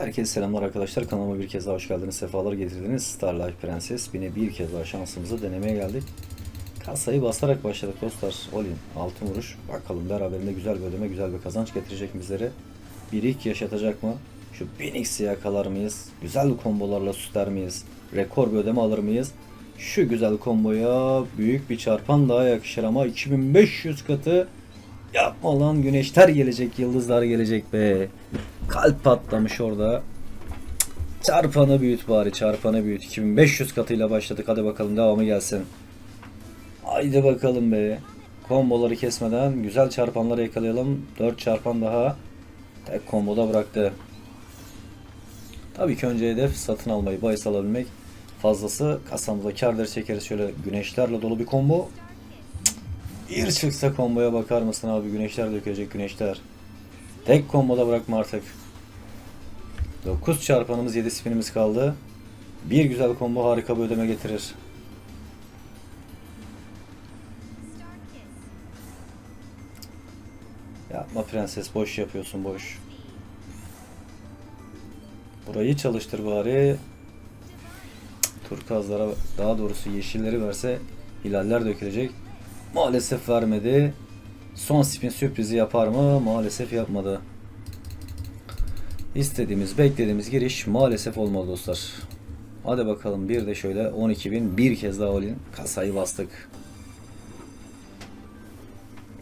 Herkese selamlar arkadaşlar. Kanalıma bir kez daha hoş geldiniz. Sefalar getirdiniz. Star Life Prenses. Yine bir kez daha şansımızı denemeye geldik. Kasayı basarak başladık dostlar. Olin altın vuruş. Bakalım beraberinde güzel bir ödeme, güzel bir kazanç getirecek bizlere. Bir ilk yaşatacak mı? Şu 1000x'i yakalar mıyız? Güzel kombolarla süsler miyiz? Rekor bir ödeme alır mıyız? Şu güzel komboya büyük bir çarpan daha yakışır ama 2500 katı Yapma lan güneşler gelecek, yıldızlar gelecek be. Kalp patlamış orada. Çarpanı büyüt bari, çarpanı büyüt. 2500 katıyla başladık. Hadi bakalım devamı gelsin. Haydi bakalım be. Komboları kesmeden güzel çarpanları yakalayalım. 4 çarpan daha. Tek komboda bıraktı. Tabii ki önce hedef satın almayı, bahis alabilmek. Fazlası kasamıza karları çekeriz. Şöyle güneşlerle dolu bir combo. Bir çıksa komboya bakar mısın abi? Güneşler dökecek güneşler. Tek komboda bırakma artık. 9 çarpanımız 7 spinimiz kaldı. Bir güzel combo harika bir ödeme getirir. Yapma prenses boş yapıyorsun boş. Burayı çalıştır bari. Turkazlara daha doğrusu yeşilleri verse hilaller dökülecek. Maalesef vermedi. Son spin sürprizi yapar mı? Maalesef yapmadı. İstediğimiz, beklediğimiz giriş maalesef olmadı dostlar. Hadi bakalım bir de şöyle 12.000 bir kez daha olin. Kasayı bastık.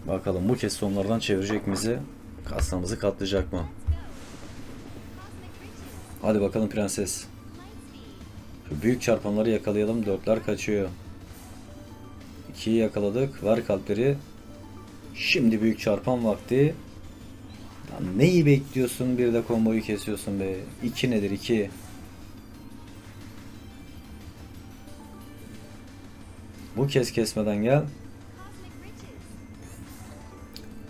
Bakalım bu kez sonlardan çevirecek mi bizi? Kasamızı katlayacak mı? Hadi bakalım prenses. Şu büyük çarpanları yakalayalım. Dörtler kaçıyor. 2'yi yakaladık. Ver kalpleri. Şimdi büyük çarpan vakti. Neyi bekliyorsun bir de komboyu kesiyorsun be. 2 nedir 2? Bu kez kesmeden gel.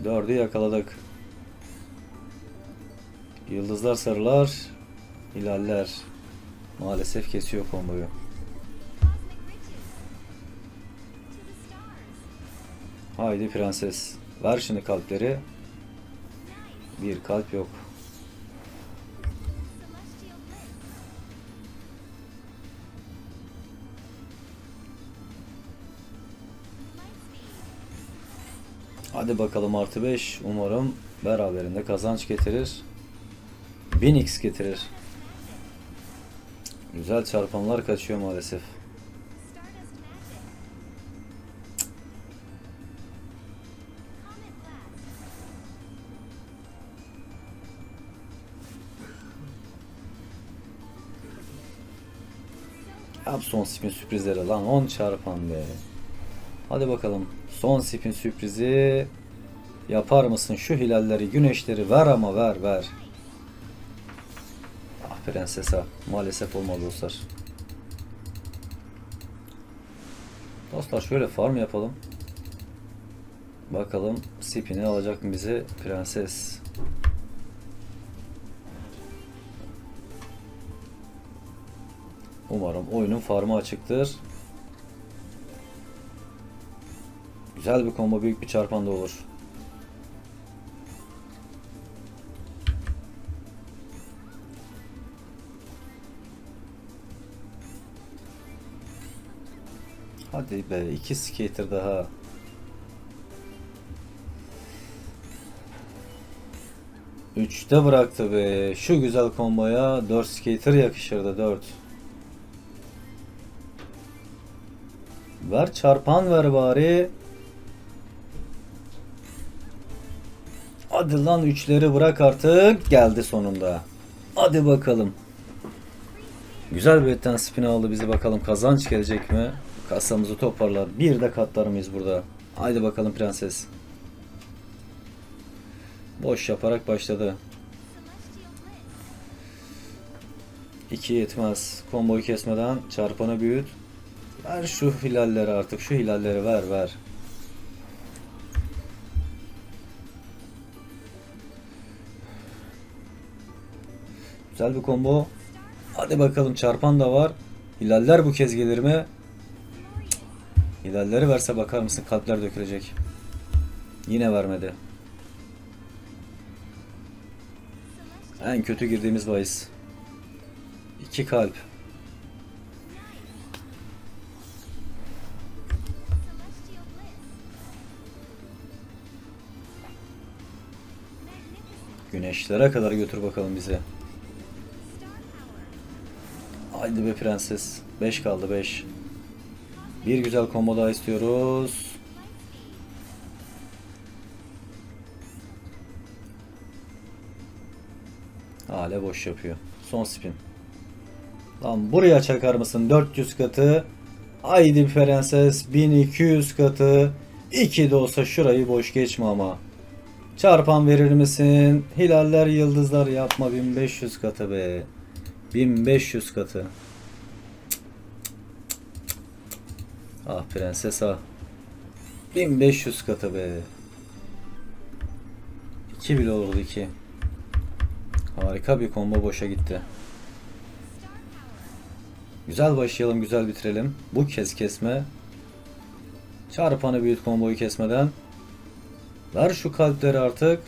Dördü yakaladık. Yıldızlar sarılar. Hilaller. Maalesef kesiyor komboyu. Haydi prenses. Ver şimdi kalpleri. Bir kalp yok. Hadi bakalım artı 5. Umarım beraberinde kazanç getirir. 1000x getirir. Güzel çarpanlar kaçıyor maalesef. Yap son spin sürprizleri lan 10 çarpan be. Hadi bakalım son spin sürprizi yapar mısın şu hilalleri güneşleri ver ama ver ver. Ah prenses ha maalesef olmadı dostlar. Dostlar şöyle farm yapalım. Bakalım spin'i alacak mı bize prenses. Umarım oyunun farmı açıktır. Güzel bir combo büyük bir çarpan da olur. Hadi be iki skater daha. Üçte bıraktı be. Şu güzel komboya 4 skater yakışırdı 4. Ver çarpan ver bari. Hadi lan üçleri bırak artık. Geldi sonunda. Hadi bakalım. Güzel bir etten spin aldı bizi bakalım kazanç gelecek mi? Kasamızı toparlar. Bir de katlar mıyız burada? Haydi bakalım prenses. Boş yaparak başladı. İki yetmez. Komboyu kesmeden çarpanı büyüt. Ver şu hilalleri artık. Şu hilalleri ver ver. Güzel bir combo. Hadi bakalım çarpan da var. Hilaller bu kez gelir mi? Hilalleri verse bakar mısın kalpler dökülecek. Yine vermedi. En kötü girdiğimiz bahis. İki kalp. Güneşlere kadar götür bakalım bizi. Haydi be prenses. 5 kaldı 5. Bir güzel combo daha istiyoruz. Hala boş yapıyor. Son spin. Lan buraya çakar mısın 400 katı? Haydi prenses 1200 katı. 2 de olsa şurayı boş geçme ama. Çarpan verir misin? Hilaller yıldızlar yapma 1500 katı be. 1500 katı. Ah prenses ah. 1500 katı be. 2 bile oldu 2. Harika bir combo boşa gitti. Güzel başlayalım, güzel bitirelim. Bu kez kesme. Çarpanı büyüt komboyu kesmeden. Ver şu kalpleri artık.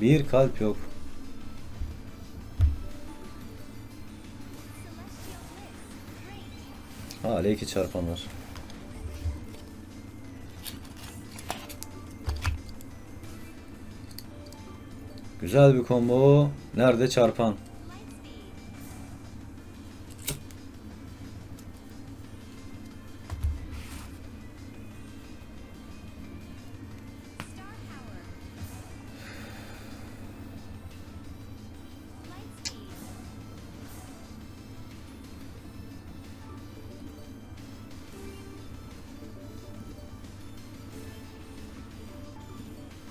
Bir kalp yok. Hala iki çarpan. Güzel bir combo. Nerede çarpan?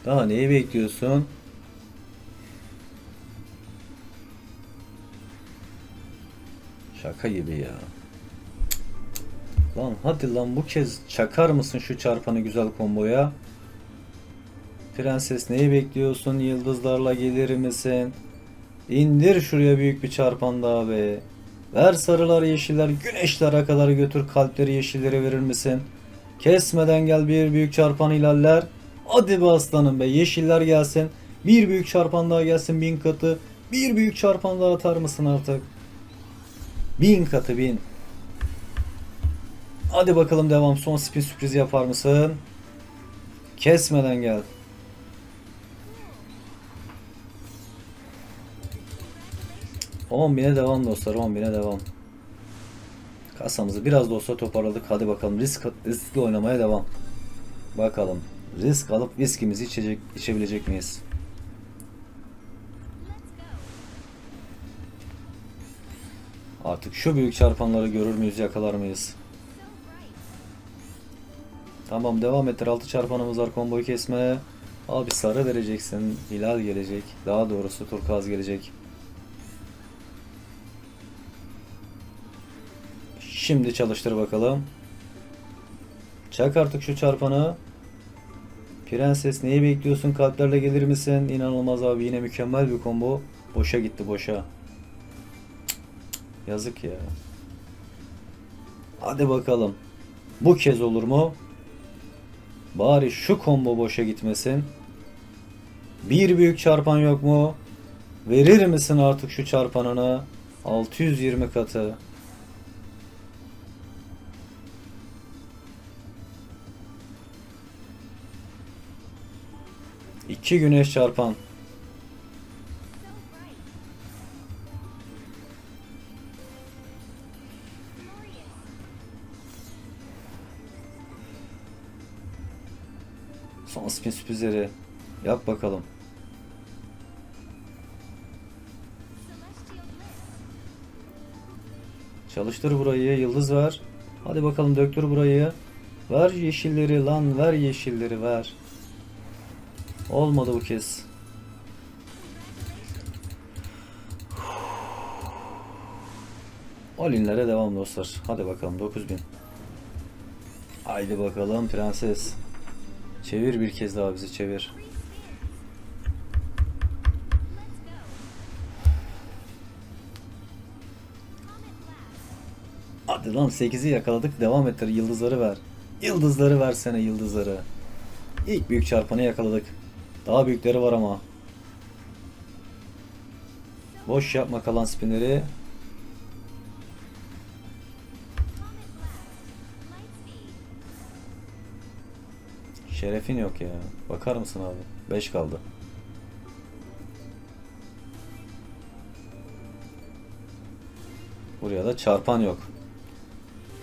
Daha neyi bekliyorsun? Şaka gibi ya. Lan hadi lan bu kez çakar mısın şu çarpanı güzel komboya? Prenses neyi bekliyorsun? Yıldızlarla gelir misin? İndir şuraya büyük bir çarpan daha be. Ver sarılar yeşiller güneşlere kadar götür kalpleri yeşilleri verir misin? Kesmeden gel bir büyük çarpan ilerler. Hadi be aslanım be yeşiller gelsin. Bir büyük çarpan daha gelsin bin katı. Bir büyük çarpan daha atar mısın artık? Bin katı bin. Hadi bakalım devam. Son spin sürpriz yapar mısın? Kesmeden gel. On bine devam dostlar. 10 bine devam. Kasamızı biraz da olsa toparladık. Hadi bakalım risk riskli oynamaya devam. Bakalım risk alıp viskimizi içecek içebilecek miyiz? Artık şu büyük çarpanları görür müyüz, yakalar mıyız? Tamam devam ettir. 6 çarpanımız var komboyu kesme. Abi sarı vereceksin. Hilal gelecek. Daha doğrusu turkuaz gelecek. Şimdi çalıştır bakalım. Çak artık şu çarpanı. Prenses neyi bekliyorsun? Kalplerle gelir misin? İnanılmaz abi yine mükemmel bir combo. Boşa gitti boşa. Yazık ya. Hadi bakalım. Bu kez olur mu? Bari şu combo boşa gitmesin. Bir büyük çarpan yok mu? Verir misin artık şu çarpanını? 620 katı. İki güneş çarpan. Son spin sürprizleri. Yap bakalım. Çalıştır burayı. Yıldız ver. Hadi bakalım döktür burayı. Ver yeşilleri lan. Ver yeşilleri ver. Olmadı bu kez. Olinlere devam dostlar. Hadi bakalım 9000. Haydi bakalım prenses. Çevir bir kez daha bizi çevir. Hadi lan 8'i yakaladık. Devam ettir. Yıldızları ver. Yıldızları versene yıldızları. İlk büyük çarpanı yakaladık. Daha büyükleri var ama. Boş yapma kalan spinleri. Şerefin yok ya. Bakar mısın abi? 5 kaldı. Buraya da çarpan yok.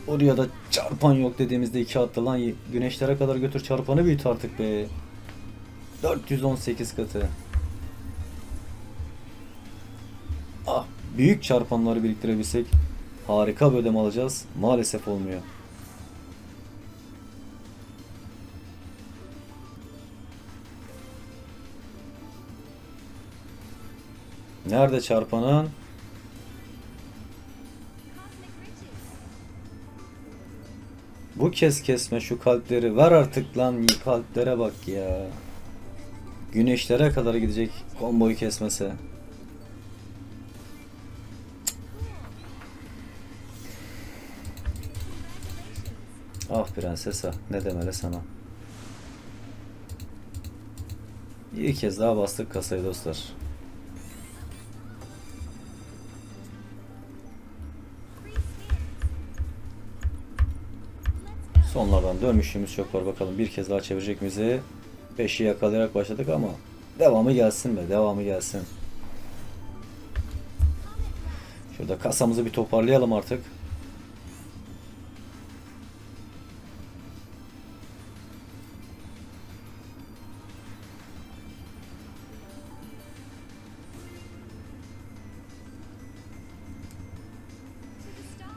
Oraya da çarpan yok dediğimizde iki attı lan güneşlere kadar götür çarpanı büyüt artık be. 418 katı. Ah büyük çarpanları biriktirebilsek harika bir ödeme alacağız. Maalesef olmuyor. Nerede çarpanın? Bu kez kesme şu kalpleri. Ver artık lan kalplere bak ya. Güneşlere kadar gidecek komboyu. Congratulations. Ah prensesa ne demeli sana. Bir kez daha bastık kasayı dostlar. Sonlardan dönmüşlüğümüz çok var bakalım bir kez daha çevirecek miyiz? 5'i yakalayarak başladık ama devamı gelsin be devamı gelsin. Şurada kasamızı bir toparlayalım artık.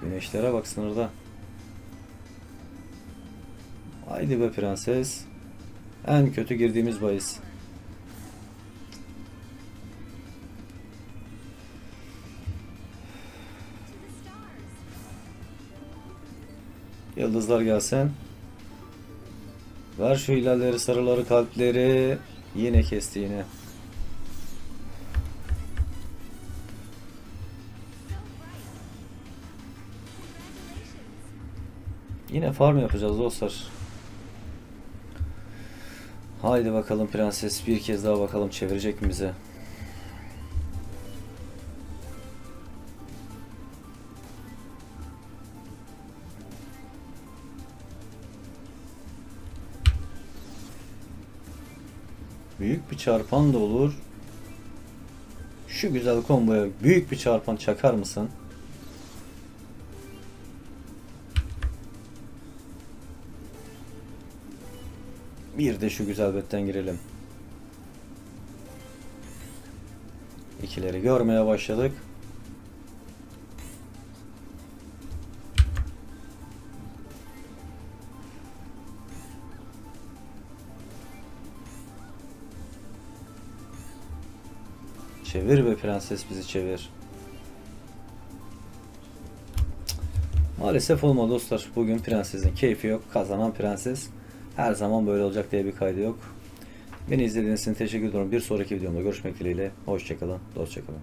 Güneşlere bak sınırda. Haydi be prenses. En kötü girdiğimiz bahis. Yıldızlar gelsin. Ver şu hilalleri, sarıları, kalpleri. Yine kesti yine. Yine farm yapacağız dostlar. Haydi bakalım prenses bir kez daha bakalım çevirecek mi bize? Büyük bir çarpan da olur. Şu güzel komboya büyük bir çarpan çakar mısın? Bir de şu güzel betten girelim. İkileri görmeye başladık. Çevir be prenses bizi çevir. Maalesef olmadı dostlar. Bugün prensesin keyfi yok. Kazanan prenses. Her zaman böyle olacak diye bir kaydı yok. Beni izlediğiniz için teşekkür ediyorum. Bir sonraki videomda görüşmek dileğiyle. Hoşçakalın. Dostçakalın.